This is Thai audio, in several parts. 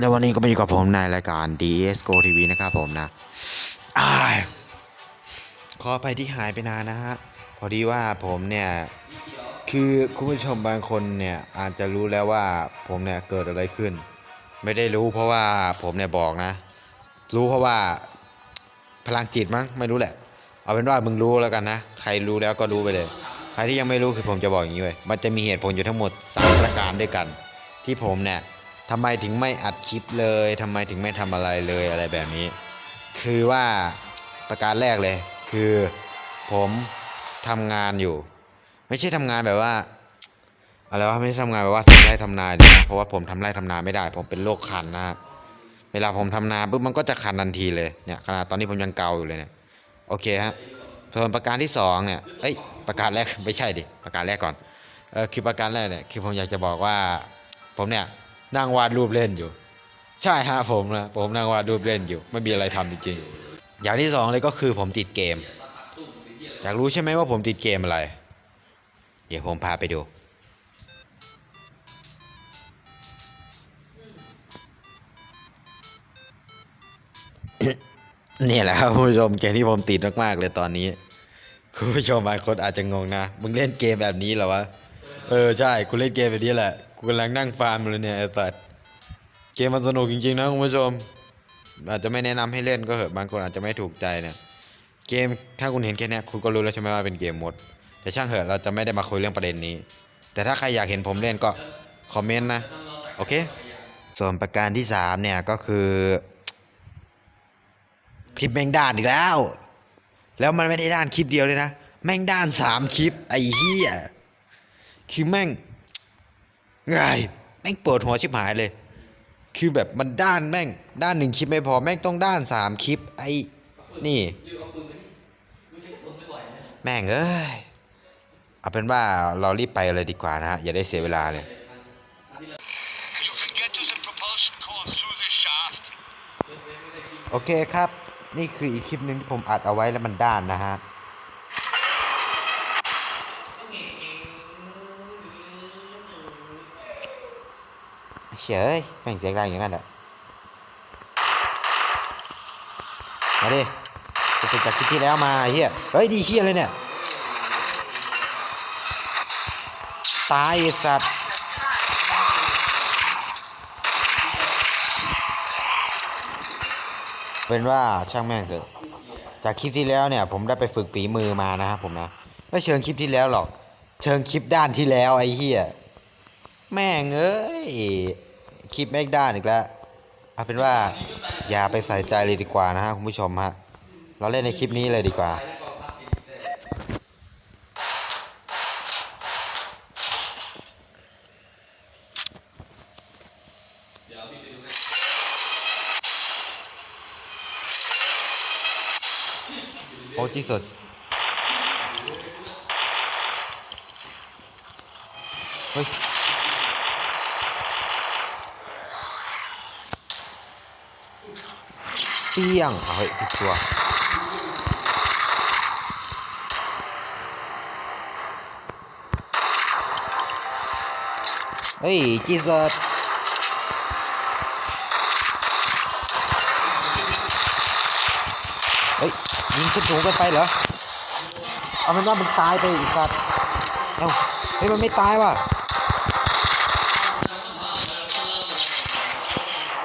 แล้ววันนี้ก็มาอยู่กับผมในรายการ DS Go TV นะครับผมนะอ้ายขอไปที่หายไปนานนะฮะ พอดีว่าผมเนี่ย คือคุณผู้ชมบางคนเนี่ยอาจจะรู้แล้วว่าผมเนี่ยเกิดอะไรขึ้น ไม่ได้รู้เพราะว่าผมเนี่ยบอกนะ รู้เพราะว่าพลังจิตมั้งไม่รู้แหละ เอาเป็นว่ามึงรู้แล้วกันนะ ใครรู้แล้วก็รู้ไปเลย ใครที่ยังไม่รู้คือผมจะบอกอย่างนี้เว้ยมันจะมีเหตุผลอยู่ทั้งหมด3ประการด้วยกัน ที่ผมเนี่ย ทำไมถึงไม่อัดคลิปเลยทำไมถึงไม่ทำอะไรเลยอะไรแบบนี้ คือว่าประการแรกเลย คือผมทำงานอยู่ ไม่ใช่ทำงานแบบว่าอะไรวะไม่ใช่ทำงานแบบว่าทำไร่ทำนาดีนะเพราะว่าผมทำไร่ทำนาไม่ได้ ผมเป็นโรคคันนะเวลาผมทำนาปุ๊บมันก็จะคันทันทีเลยเนี่ยขนาดตอนนี้ผมยังเกาอยู่เลยเนี่ยโอเคฮะส่วนประการที่สองเนี่ยเอ้ยประการแรกไม่ใช่ดิประการแรกก่อนเออคือประการแรกเนี่ยคือผมอยากจะบอกว่าผมเนี่ย นั่งวาดรูปเล่นอยู่ ใช่ฮะผมนะผมนั่งวาดรูปเล่นอยู่ ไม่มีอะไรทำจริงๆอย่างที่สองเลยก็คือผมติดเกม อยากรู้ใช่ไหมว่าผมติดเกมอะไร เดี๋ยวผมพาไปดูนี่แหละครับคุณผู้ชมเกมที่ผมติดมากๆเลยตอนนี้คุณผู้ชมบางคนอาจจะงงนะ มึงเล่นเกมแบบนี้เหรอวะ เออใช่กูเล่นเกมแบบนี้แหละ กูกำลังนั่งฟาร์มเลยเนี่ยไอ้สัสเกมมันสนุกจริงๆนะคุณผู้ชม อาจจะไม่แนะนำให้เล่นก็เหอะบางคนอาจจะไม่ถูกใจเนี่ยเกมถ้าคุณเห็นแค่นี้คุณก็รู้แล้วใช่ไหมว่าเป็นเกมมด แต่ช่างเถอะเราจะไม่ได้มาคุยเรื่องประเด็นนี้ แต่ถ้าใครอยากเห็นผมเล่นก็คอมเมนต์นะโอเค ส่วนประการที่สามเนี่ยก็คือ คลิปแม่งด้านอีกแล้ว แล้วมันไม่ได้ด้านคลิปเดียวเลยนะ แม่งด้านสามคลิปไอ้เหี้ยคือแม่ง ไงแม่งเปวดหัวชิบหายเลย คือแบบมันด้านแม่ง ด้านหนึ่งคลิปไม่พอแม่งต้องด้านสามคลิป ไอ้นี่ แม่งเอ้ยเอาเป็นว่าเรารีบไปเลยดีกว่านะฮะอย่าได้เสียเวลาเลย โอเคครับ นี่คืออีกคลิปหนึ่งที่ผมอัดเอาไว้แล้วมันด้านนะฮะ เฉยแม่งเสียงดังอย่างนั้นแหละมาดิจะสึกจากคลิปที่แล้วมาเฮียเฮ้ยดีเฮียเลยเนี่ยตายสัตว์เป็นว่าช่างแม่งเถอะจากคลิปที่แล้วเนี่ย ผมได้ไปฝึกฝีมือมานะครับผมนะไม่เชิงคลิปที่แล้วหรอก เชิงคลิปด้านที่แล้วไอ้เหี้ยแม่งเอ้ย คลิปแม่งด้านอีกแล้วเอาเป็นว่าอย่าไปใส่ใจเลยดีกว่านะฮะคุณผู้ชมฮะเราเล่นในคลิปนี้เลยดีกว่าโอ้ที่สุดเฮ้ย เปี้ยงเอาเฮ้ยติดตัวเฮ้ยจีสัสเฮ้ยยิงขึ้นสูงเกันไปเหรอ เอาเป็นว่ามึงตายไปอีกสัตว์เอ้าเฮ้ยมันไม่ตายว่ะ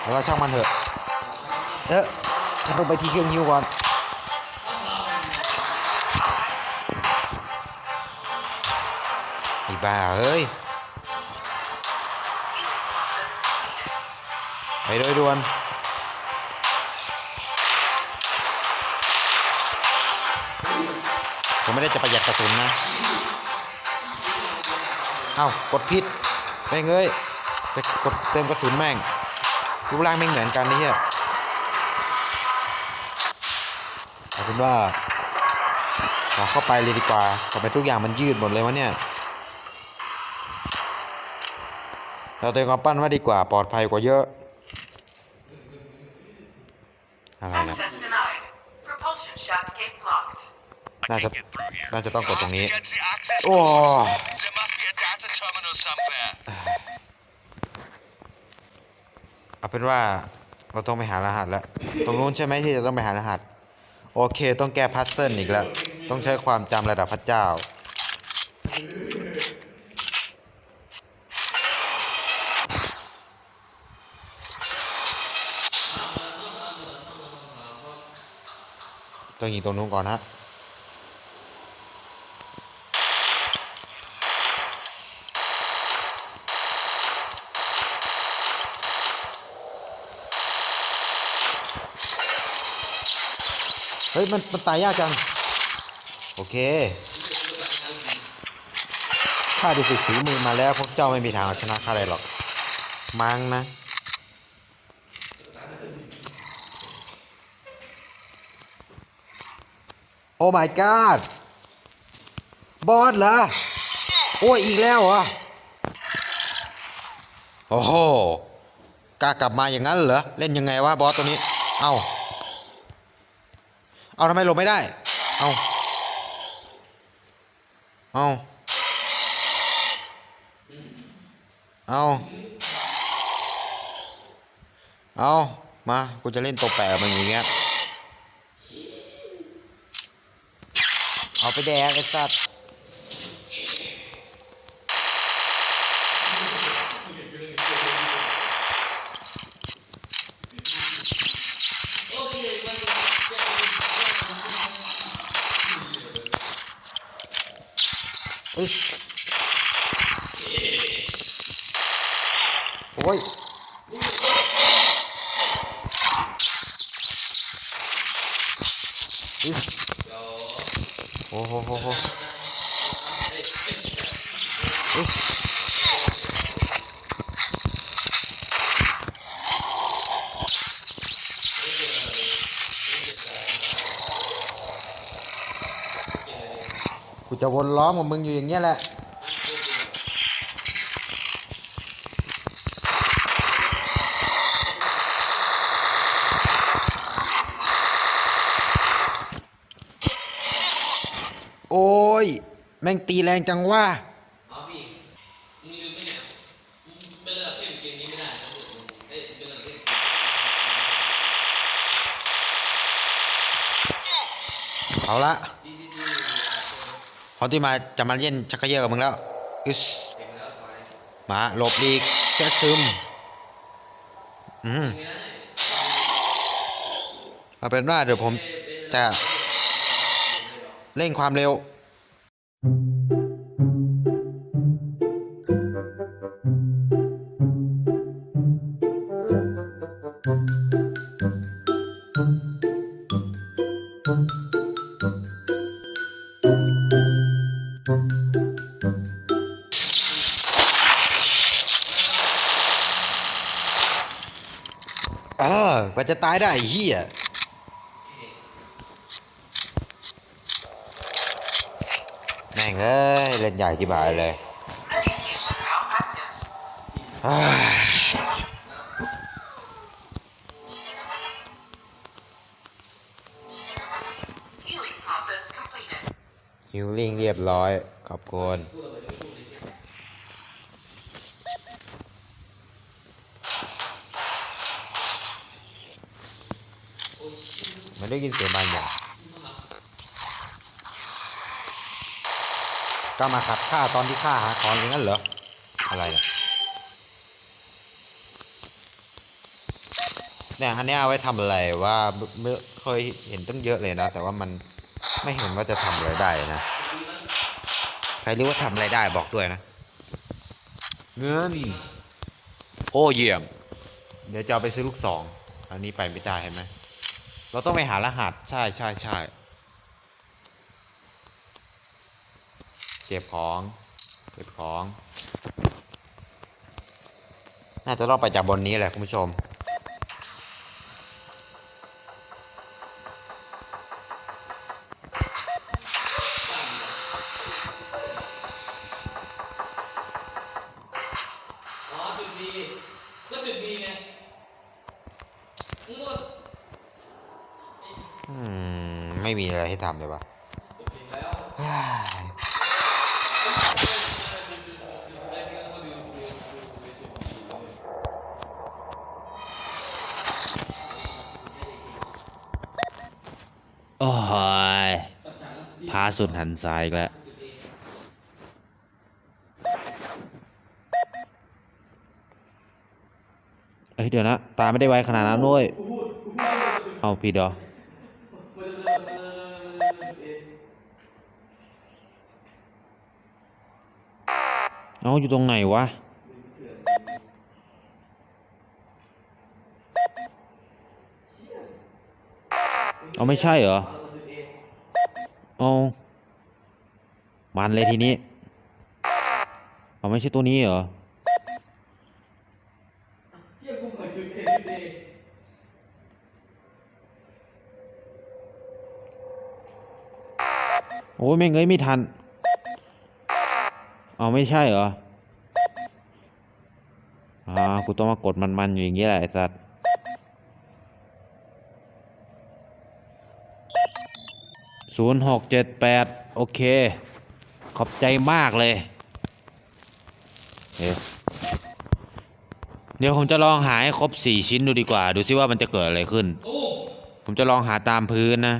แล้วก็ช่างมันเถอะ เออ ฉันต้องไปที่เครื่องฮิวก่อนไอ้บ้าเอ้ย ไปโดยด่วนผมไม่ได้จะประหยัดกระสุนนะ เอ้ากดผิดแม่งเอ้ยจะกดเติมกระสุนแม่งรูปร่างแม่เหมือนกันนี่เฮีย เอาเป็นว่าเราเข้าไปเลยดีกว่าทำไมทุกอย่างมันยืดหมดเลยวะเนี่ย เราเติมความปั้นไว้ดีกว่าปลอดภัยกว่าเยอะ อะไรนะ Access denied. Propulsion shaft gate blocked. น่าจะ Get through here. น่าจะต้องกดตรงนี้ Get the access. โอ้ There must be a data terminal somewhere. เอาเป็นว่าเราต้องไปหารหัสแล้ว ตรงนู้นใช่ไหมที่จะต้องไปหารหัส โอเค ต้องแก้พัซเซิลอีกแล้ว ต้องใช้ความจำระดับพระเจ้า ต้องยิงตรงนู้นก่อนฮะ ยมันมันตายยากจัง โอเคข้าได้ฝึกฝีมือมาแล้วพวกเจ้าไม่มีทางเอาชนะข้าได้หรอก มั้งนะ โอ้ my god บอสเหรอ โอ้ยอีกแล้วเหรอ โอ้โหกล้ากลับมาอย่างนั้นเหรอ เล่นยังไงวะบอสตัวนี้ เอ้า เอาทำไมหลบไม่ได้ เอาเอาเอาเอามา กูจะเล่นตัวแปรมันอย่างเงี้ย เอาไปแดกไอ้สัตว์อึ๊ชโอ้ย อึ๊ชโอ้โหโหโหอึ๊ช กูจะวนล้อมกับมึงอยู่อย่างเงี้ยแหละโอ้ย แม่งตีแรงจังว่าเอาละ เทพเกมนี้ไม่ได้นะเอ้ยเป็นระดับเทพเอาละเขาที่มาจะมาเล่นชักเยอกับมึงแล้วอึสมาหลบดีกแทรกซึมอืมเอาเป็นว่าเดี๋ยวผมจะเร่งความเร็ว ว่าจะตายได้ไอ้เฮียแม่งเอ้ยเล่นใหญ่ที่บายเลย Ready station now active. อ้าย Healing process completed. ฮิลลิ่งเรียบร้อย ขอบคุณ ได้ยินเสียงบางอย่างก็มาขัดข้าตอนที่ข้าหาของอย่างนั้นเหรอ อะไรเนี่ยเนี่ยอันเนี้ยเอาไว้ทำอะไรว่าเมื่อเคยเห็นตั้งเยอะเลยนะ แต่ว่ามันไม่เห็นว่าจะทำอะไรได้นะ ใครรู้ว่าทำอะไรได้บอกด้วยนะ เงิน โอ้เยี่ยม เดี๋ยวจะเอาไปซื้อลูกสอง อันนี้ไปไม่ได้เห็นไหม เราต้องไปหารหัสใช่ใช่ใช่เก็บของเก็บของ น่าจะต้องไปจากบนนี้แหละคุณผู้ชม อ้ยพาสุดหันซ้ายอีกแล้ว เอ้ยเดี๋ยวนะ ตาไม่ได้ไวขนาดนั้นด้วย เอาผิดเหรอ เอ๊ะเอาอยู่ตรงไหนวะ เอาไม่ใช่เหรอ เอา มันเลยทีนี้ เอาไม่ใช่ตัวนี้เหรอ เชี่ยกูเปิดจุดเอจุดเอโอ้ยแม่งเอ้ยไม่ทัน เอาไม่ใช่เหรออ่ากูต้องมากดมันๆอยู่อย่างเงี้ยแหละไอ้สัตว์ ศูนย์หกเจ็ดแปดโอเค ขอบใจมากเลยเเดี๋ยวผมจะลองหาให้ครบสี่ชิ้นดูดีกว่า ดูซิว่ามันจะเกิดอะไรขึ้น ผมจะลองหาตามพื้นนะ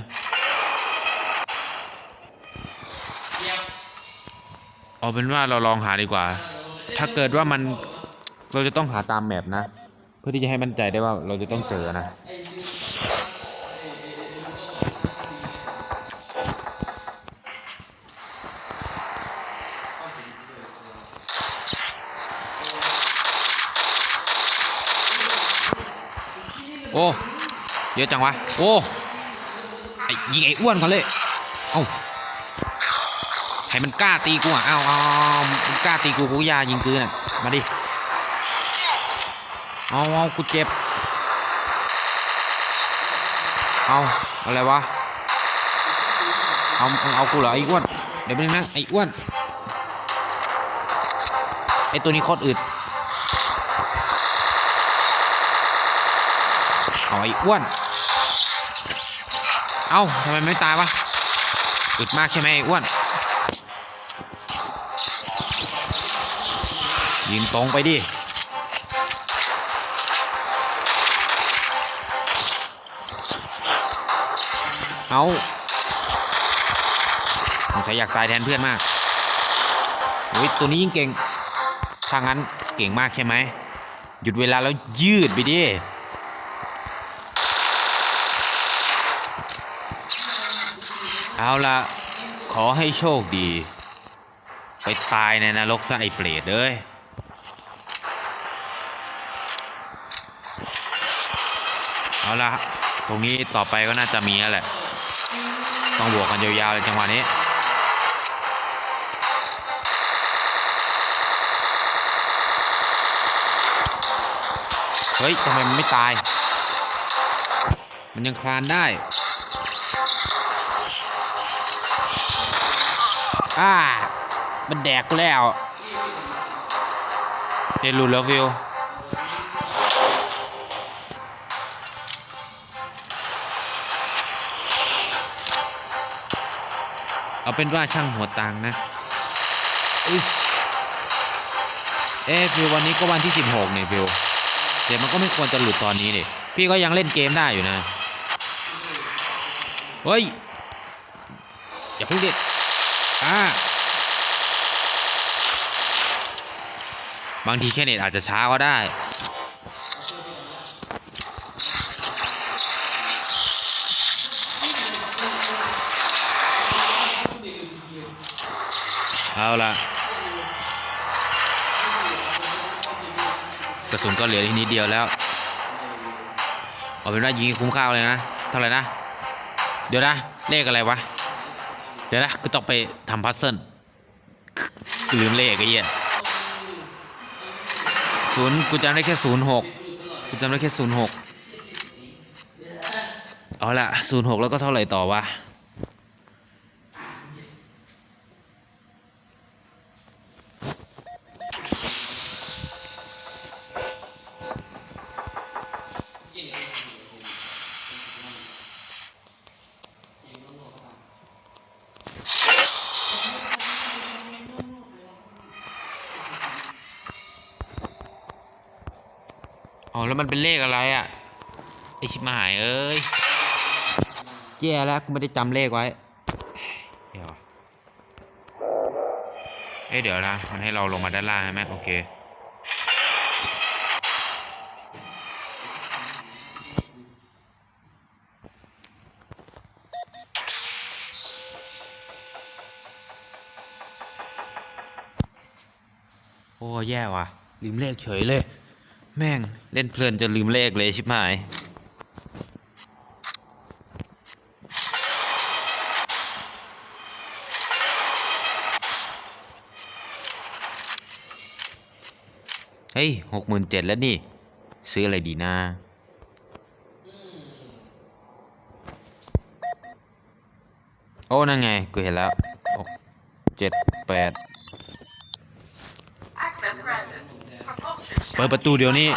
เอาเป็นว่าเราลองหาดีกว่า ถ้าเกิดว่ามันเราจะต้องหาตามแมปนะ เพื่อที่จะให้มั่นใจได้ว่าเราจะต้องเจอนะ เยอะจังวะ โอ้ไอ้ยิงไอ้อ้วนเขาเลย เอ้าใครมันกล้าตีกูอะ เอ้าเอาเอามันกล้าตีกูกูอยายิงคืนอะ มาดิ เอาเอากูเจ็บ เอาอะไรวะ เอาเอากูเหรอไอ้อ้วน เดี๋ยวไปบนึงนะไอ้อ้วน ไอ้ตัวนี้โคตรอึดเอาไอ้อ้วน เอาทำไมไม่ตายวะอึดมากใช่ไหมไอ้อ้วนยิงตรงไปดิเอาสงสัยอยากตายแทนเพื่อนมากโอ้ยตัวนี้ยิ่งเก่งถ้างั้นเก่งมากใช่ไหมหยุดเวลาแล้วยืดไปดิ เอาละขอให้โชคดี ไปตายในนรกซะไอเปรตเอ้ยเอาละตรงนี้ต่อไปก็น่าจะมีแล้วแหละ ต้องบวกกันยาวๆเลยจังหวะนี้เฮ้ยทำไมมันไม่ตาย มันยังคลานได้ อ่า มันแดกกูแล้วเจรูแล้วฟิวเอาเป็นว่าช่างหัวตังนะอเอ๊ะฟิววันนี้ก็วันที่ 16เนี่ยฟิวเดี๋ยวมันก็ไม่ควรจะหลุดตอนนี้ดิพี่ก็ยังเล่นเกมได้อยู่นะ เฮ้ย อย่าเพิ่งเด็ด อ่าบางทีแค่เน็ตอาจจะช้าก็ได้ เอาละกระสุนก็เหลือทีนิดเดียวแล้ว เอาเป็นว่ายิงคุ้มค่าเลยนะ เท่าไหร่นะ เดี๋ยวนะ เลขอะไรวะ เดี๋ยวนะกูต้องไปทำพัซเซิลลืมเลขไอ้เหี้ยศูนย์กูจำได้แค่ศูนย์หกกูจำได้แค่ศูนย์หกเอาละศูนย์หกแล้วก็เท่าไหร่ต่อวะ อ๋อแล้วมันเป็นเลขอะไรอะไอชิบหายเอ้ยเจแย่แล้วกูไม่ได้จำเลขไว้ เดี๋ยวเอ้ยเดี๋ยวนะมันให้เราลงมาด้านล่างใช่ไหมโอเคโอ้แย่ว่ะลืมเลขเฉยเลย แม่ง เล่นเพลินจนลืมเลขเลยชิบหาย เฮ้ยหกหมื่นเจ็ดแล้วนี่ ซื้ออะไรดีนะโอ้ นั่นไง กูเห็นแล้วหกเจ็ดแปด เปิดประตูเดี๋ยวนี้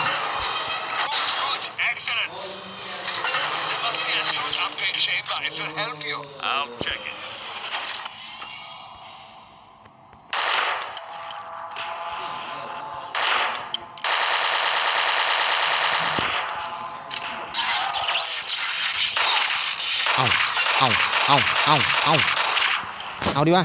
เอาเอาเอาเอาเอาดีวะ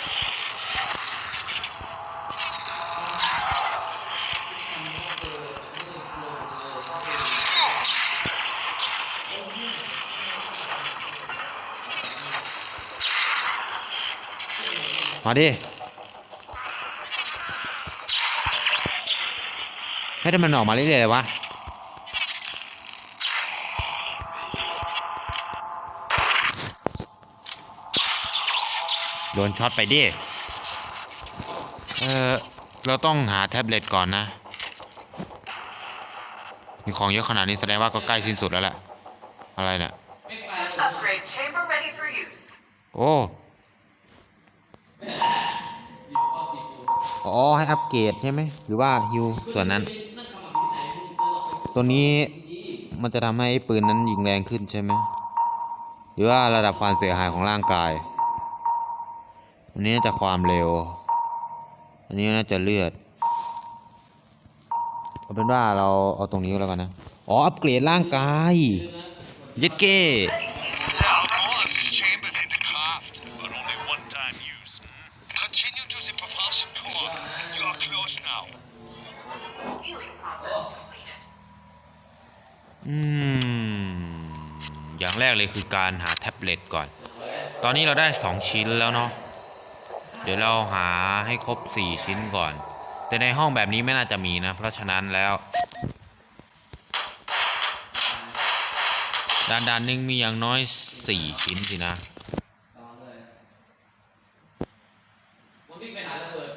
เอาละมาดิให้แต่มันออกมาเรื่อยๆเลยวะโดนช็อตไปดิ เออเราต้องหาแท็บเล็ตก่อนนะ มีของเยอะขนาดนี้แสดงว่าก็ใกล้สิ้นสุดแล้วแหละ อะไรเนี่ย Upgrade chamber ready for use. โอ้ อ๋อให้อัปเกรดใช่ไหมหรือว่าฮิวส่วนนั้น ตัวนี้มันจะทำให้ปืนนั้นยิงแรงขึ้นใช่ไหมหรือว่าระดับความเสียหายของร่างกาย อันนี้น่าจะความเร็ว อันนี้น่าจะเลือดเอาเป็นว่าเราเอาตรงนี้แล้วกันนะ อ๋อ อัปเกรดร่างกาย เย็ดเก้ อย่างแรกเลยคือการหาแท็บเล็ตก่อน ตอนนี้เราได้ 2 ชิ้นแล้วเนาะ เดี๋ยวเราหาให้ครบ 4 ชิ้นก่อน แต่ในห้องแบบนี้ไม่น่าจะมีนะ เพราะฉะนั้นแล้ว ด่านด่านหนึ่งมีอย่างน้อย 4 ชิ้นสินะมันวิ่งไปหาระเบิด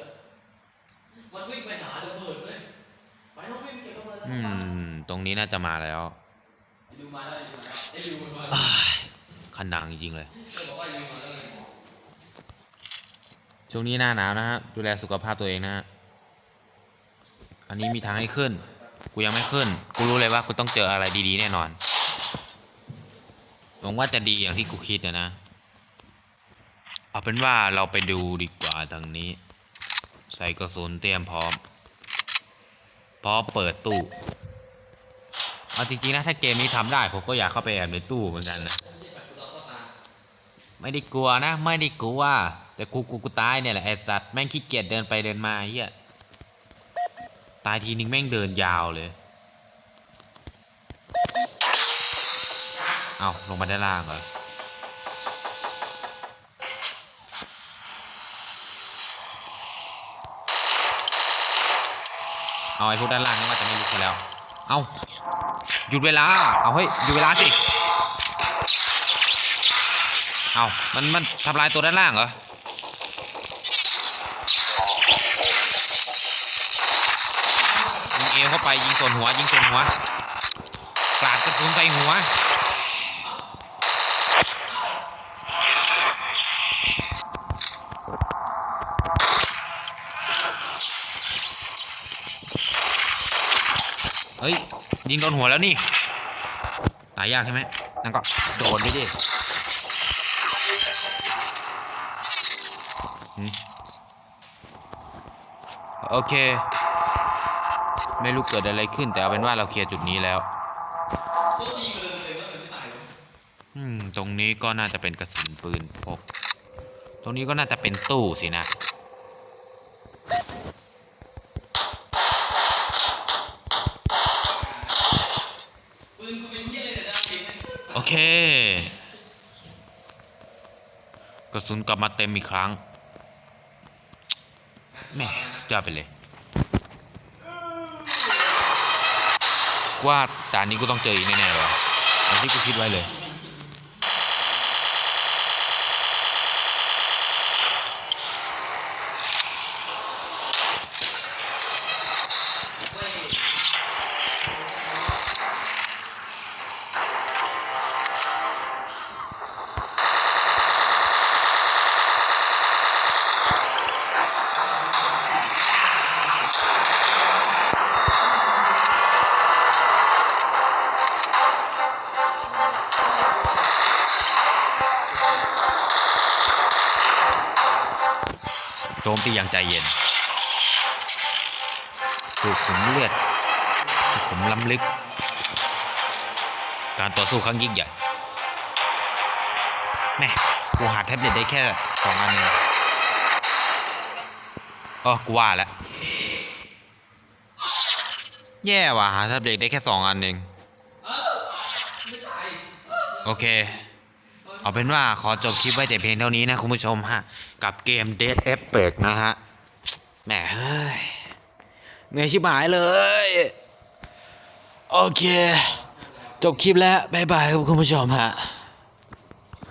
มันวิ่งไปหาระเบิดเว้ยไปต้องวิ่งเก็บระเบิดอืม ตรงนี้น่าจะมาแล้วไอ้าแล้วไอ้ดูมาแล้วไอ้ดูมันาแล้วขันดังจริงๆเลย ช่วงนี้หน้าหนาวนะฮะ ดูแลสุขภาพตัวเองนะฮะ อันนี้มีทางให้ขึ้น กูยังไม่ขึ้น กูรู้เลยว่ากูต้องเจออะไรดีๆแน่นอน หวังว่าจะดีอย่างที่กูคิดนะนะ เอาเป็นว่าเราไปดูดีกว่าทางนี้ ใส่กระสุนเตรียมพร้อม พร้อมเปิดตู้ เอาจริงๆนะถ้าเกมนี้ทำได้ ผมก็อยากเข้าไปแอบในตู้เหมือนกันนะ ไม่ได้กลัวนะ ไม่ได้กลัวแต่กูกูกูตายเนี่ยแหละไอ้สัตว์แม่งขี้เกียจเดินไปเดินมาเฮียตายทีนึงแม่งเดินยาวเลย เอาลงมาด้านล่างเหรอเอาไอ้พวกด้านล่างนี่ว่าจะไม่ลุกไปแล้ว เอา หยุดเวลา เอาเฮ้ยหยุดเวลาสิ เอามันมันทำลายตัวด้านล่างเหรอ ยิงเอวเข้าไปยิงส่วนหัวยิงส่วนหัวกราดกระสุนใส่หัว เฮ้ย ยิงโดนหัวแล้วนี่ ตายยากใช่ไหมนั่นก็โดนไปดิโอเค ไม่รู้เกิดอะไรขึ้น แต่เอาเป็นว่าเราเคลียร์จุดนี้แล้วตรอกอืมตรงนี้ก็น่าจะเป็นกระสุนปืนพก ตรงนี้ก็น่าจะเป็นตู้สินะ สุนกลับมาเต็มอีกครั้งแม่สุดยอดไปเลย ว่าด่นนี้กูต้องเจออีกแน่ๆเลยอย่างที่กูคิดไว้เลย โจมตีอย่างใจเย็นถูกขุมเลือดสุขุมล้ำลึก การต่อสู้ครั้งยิ่งใหญ่แม่กูหาแท็บเล็ตได้แค่สองอันเองอ๋อกูว่าแล้วแย่ว่ะหาแท็บเล็ตได้แค่สองอันเองโอเค เอาเป็นว่าขอจบคลิปไว้แต่เพียงเท่านี้นะคุณผู้ชมฮะ กับเกม Dead e p e c นะฮะแหมเฮ้ยเหนื่อยชิบหายเลย โอเค จบคลิปแล้ว บ๊ายบายครับคุณผู้ชมฮะ